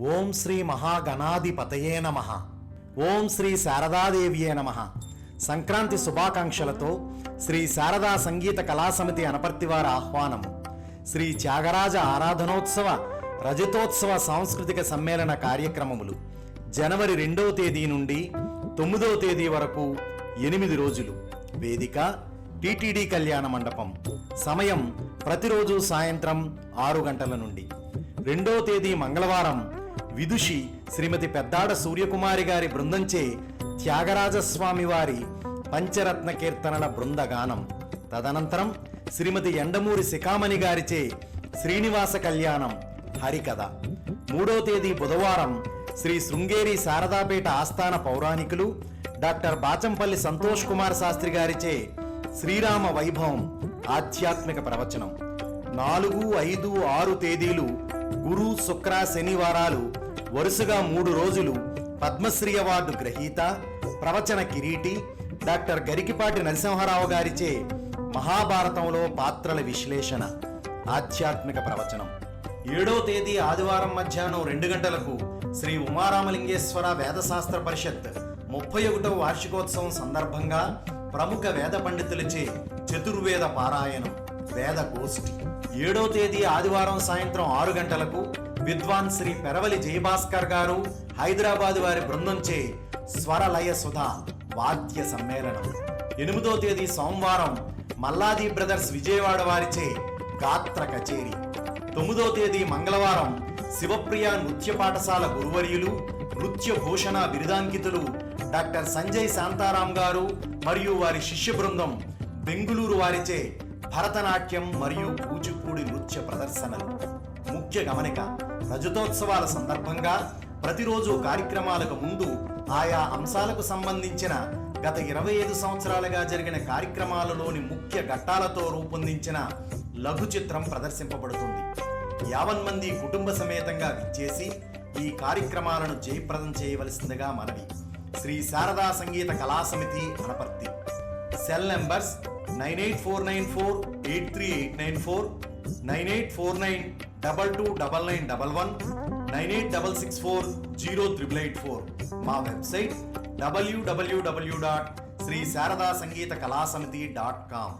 ఓం శ్రీ మహాగణాధిపతయే నమ. ఓం శ్రీ శారదాదేవియే నమ. సంక్రాంతి శుభాకాంక్షలతో శ్రీ శారదా సంగీత కళాసమితి అనపర్తివారి ఆహ్వానము. శ్రీ త్యాగరాజ ఆరాధనోత్సవ రజతోత్సవ సాంస్కృతిక సమ్మేళన కార్యక్రమములు జనవరి రెండవ తేదీ నుండి తొమ్మిదవ తేదీ వరకు ఎనిమిది రోజులు. వేదిక టిటిడి కళ్యాణ మండపం. సమయం ప్రతిరోజు సాయంత్రం ఆరు గంటల నుండి. రెండో తేదీ మంగళవారం విదుషి శ్రీమతి పెద్దాడ సూర్యకుమారి గారి బృందంచే త్యాగరాజస్వామి వారి పంచరత్న కీర్తనల బృందగానం. తదనంతరం శ్రీమతి ఎండమూరి శిఖామణి గారిచే శ్రీనివాస కళ్యాణం హరికథ. మూడో తేదీ బుధవారం శ్రీ శృంగేరి శారదాపేట ఆస్థాన పౌరాణికులు డాక్టర్ బాచంపల్లి సంతోష్ కుమార్ శాస్త్రి గారిచే శ్రీరామ వైభవం ఆధ్యాత్మిక ప్రవచనం. నాలుగు ఐదు ఆరు తేదీలు గురు శుక్ర శనివారాలు వరుసగా మూడు రోజులు పద్మశ్రీ అవార్డు గ్రహీత ప్రవచన కిరీటి డాక్టర్ గరికిపాటి నరసింహారావు గారిచే మహాభారతంలో పాత్రల విశ్లేషణ ఆధ్యాత్మిక ప్రవచనం. ఏడో తేదీ ఆదివారం మధ్యాహ్నం రెండు గంటలకు శ్రీ ఉమారామలింగేశ్వర వేదశాస్త్ర పరిషత్ ముప్పై ఒకటవ వార్షికోత్సవం సందర్భంగా ప్రముఖ వేద పండితులచే చతుర్వేద పారాయణం. వేద గోష్ఠి. ఏడో తేదీ ఆదివారం సాయంత్రం ఆరు గంటలకు విద్వాన్ శ్రీ పెరవలి జయభాస్కర్ గారు హైదరాబాద్ వారి బృందంచే స్వరలయ సుధ వాద్య సమ్మేళనం. ఎనిమిదో తేదీ సోమవారం మల్లాది బ్రదర్స్ విజయవాడ వారిచే గాత్ర కచేరీ. తొమ్మిదో తేదీ మంగళవారం శివప్రియ నృత్య పాఠశాల గురువర్యులు నృత్య భూషణ బిరుదాంకితులు డాక్టర్ సంజయ్ శాంతారాం గారు మరియు వారి శిష్య బృందం బెంగుళూరు వారిచే భరతనాట్యం మరియు కూచిపూడి నృత్య ప్రదర్శనలు. ముఖ్య గమనిక రజతోత్సవాల సందర్భంగా ప్రతిరోజు కార్యక్రమాలకు ముందు ఆయా అంశాలకు సంబంధించిన గత ఇరవై ఐదు సంవత్సరాలుగా జరిగిన కార్యక్రమాలలోని ముఖ్య ఘట్టాలతో రూపొందించిన లఘు చిత్రం ప్రదర్శింపబడుతుంది. యావన్ మంది కుటుంబ సమేతంగా విచ్చేసి ఈ కార్యక్రమాలను జయప్రదం చేయవలసిందిగా మనవి. Shri Sharada Sangeetha Kala Samithi Anaparthi. Cell numbers nine eight four nine four eight three eight nine four nine eight four nine double two double nine double one nine eight double six four zero triple eight four. మా website W W W dot Sri Sharada Sangeetha Kala Samithi dot com